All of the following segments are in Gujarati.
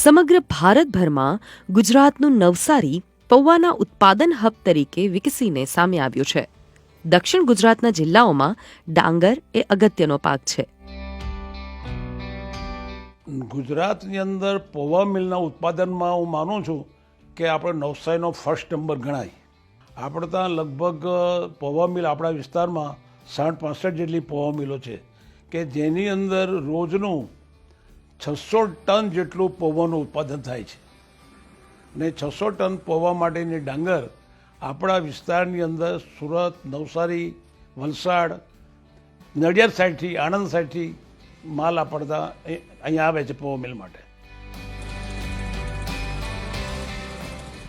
સમગ્ર ભારતભરમાં ગુજરાતનું નવસારી પૌવાના ઉત્પાદન હબ તરીકે વિકસીને સામે આવ્યું છે. દક્ષિણ ગુજરાતના જિલ્લાઓમાં ડાંગર એ અગત્યનો પાક છે. ગુજરાતની અંદર પૌવા મિલના ઉત્પાદનમાં હું માનું છું કે આપણે નવસારીનો ફર્સ્ટ નંબર ગણાય. આપણે ત્યાં લગભગ પૌવા મિલ આપણા વિસ્તારમાં સાઠ પાસઠ જેટલી પૌવા મિલો છે કે જેની અંદર રોજનું છસો ટન જેટલું પૌવાનું ઉત્પાદન થાય છે. ને છસો ટન પૌવા માટેની ડાંગર આપણા વિસ્તારની અંદર સુરત, નવસારી, વલસાડ, નડિયાદ સાઈડથી, આણંદ સાઈડથી માલ આપડતા અહીંયા આવે છે પૌવા મિલ માટે.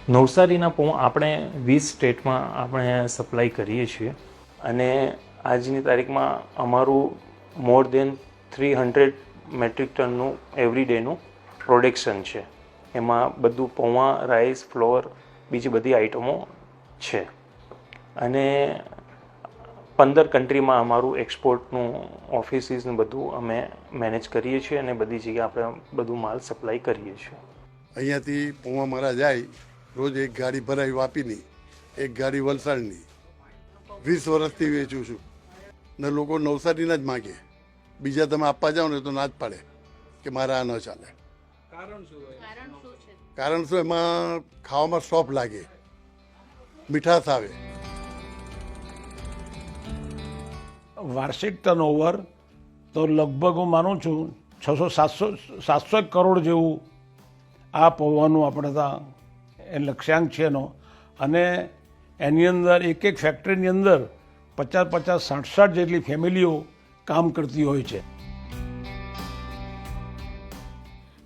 નવસારીના પૌવા આપણે વીસ સ્ટેટમાં આપણે સપ્લાય કરીએ છીએ અને આજની તારીખમાં અમારું more than three hundred metric ટનનું every ડેનું પ્રોડક્શન છે. એમાં બધું પૌવા રાઈસ ફ્લોર બીજી બધી આઇટમો છે. અને પંદર કન્ટ્રીમાં અમારું એક્સપોર્ટનું ઓફિસીસનું બધું અમે મેનેજ કરીએ છીએ અને બધી જગ્યાએ આપણે બધું માલ સપ્લાય કરીએ છીએ. અહીંયાથી પૌવા મારા જાય, રોજ એક ગાડી ભરાઈ વાપીની, એક ગાડી વલસાડની. વીસ વર્ષથી વેચું છું. ને લોકો નવસારીના જ માગે. બીજા તમે આપવા જાઓ ને તો ના જ પાડે કે મારા આ ન ચાલે. કારણ શું એમાં ખાવામાં સોફ્ટ લાગે મીઠાશ આવે. વાર્ષિક ટર્નઓવર તો લગભગ હું માનું છું છસો સાતસો સાતસો એક કરોડ જેવું આ પૌવાનું આપણે ત્યાં એ લક્ષ્યાંક છે એનો. અને એની અંદર એક એક ફેક્ટરીની અંદર પચાસ પચાસ સાઠ સાઠ જેટલી ફેમિલીઓ કામ કરતી હોય છે.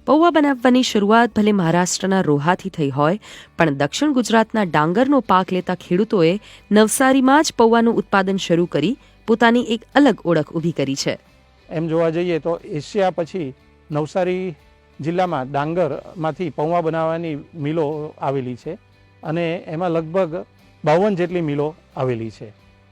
પૌવા બનાવવાની શરૂઆત ભલે મહારાષ્ટ્રના રોહાથી થઈ હોય પણ દક્ષિણ ગુજરાતના ડાંગરનો પાક લેતા ખેડૂતોએ નવસારીમાં જ પૌવાનું ઉત્પાદન શરૂ કરી પોતાની એક અલગ ઓળખ ઊભી કરી છે. એમ જોવા જઈએ તો એશિયા પછી નવસારી જિલ્લામાં ડાંગરમાંથી પૌવા બનાવવાની મિલો આવેલી છે અને એમાં લગભગ બાવન જેટલી મિલો આવેલી છે.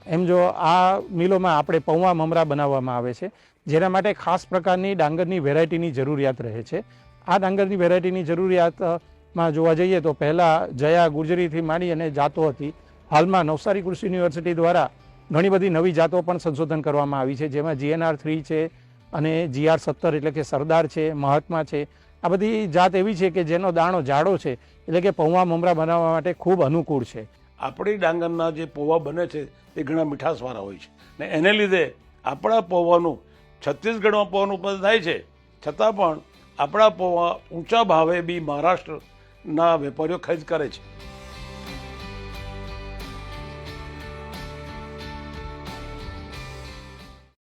એમ જો આ મિલોમાં આપણે પૌવા મમરા બનાવવામાં આવે છે, જેના માટે ખાસ પ્રકારની ડાંગરની વેરાયટીની જરૂરિયાત રહે છે. આ ડાંગરની વેરાયટીની જરૂરિયાતમાં જોવા જઈએ તો પહેલાં જયા ગુજરીથી માંડી અને જાતો હતી. હાલમાં નવસારી કૃષિ યુનિવર્સિટી દ્વારા ઘણી બધી નવી જાતો પણ સંશોધન કરવામાં આવી છે, જેમાં જીએનઆર થ્રી છે અને જીઆર સત્તર એટલે કે સરદાર છે, મહાત્મા છે. આ બધી જાત એવી છે કે જેનો દાણો જાડો છે, એટલે કે પૌવા મમરા બનાવવા માટે ખૂબ અનુકૂળ છે. આપણી ડાંગરના જે પૌવા બને છે, એ ઘણા મીઠાશવાળા હોય છે. ને એને લીધે આપણા પૌવાનું, છત્તીસગઢમાં પૌવાનું ઉત્પાદન થાય છે. છતાં પણ આપણા પૌવા ઊંચા ભાવે બી મહારાષ્ટ્રના વેપારીઓ ખરીદ કરે છે.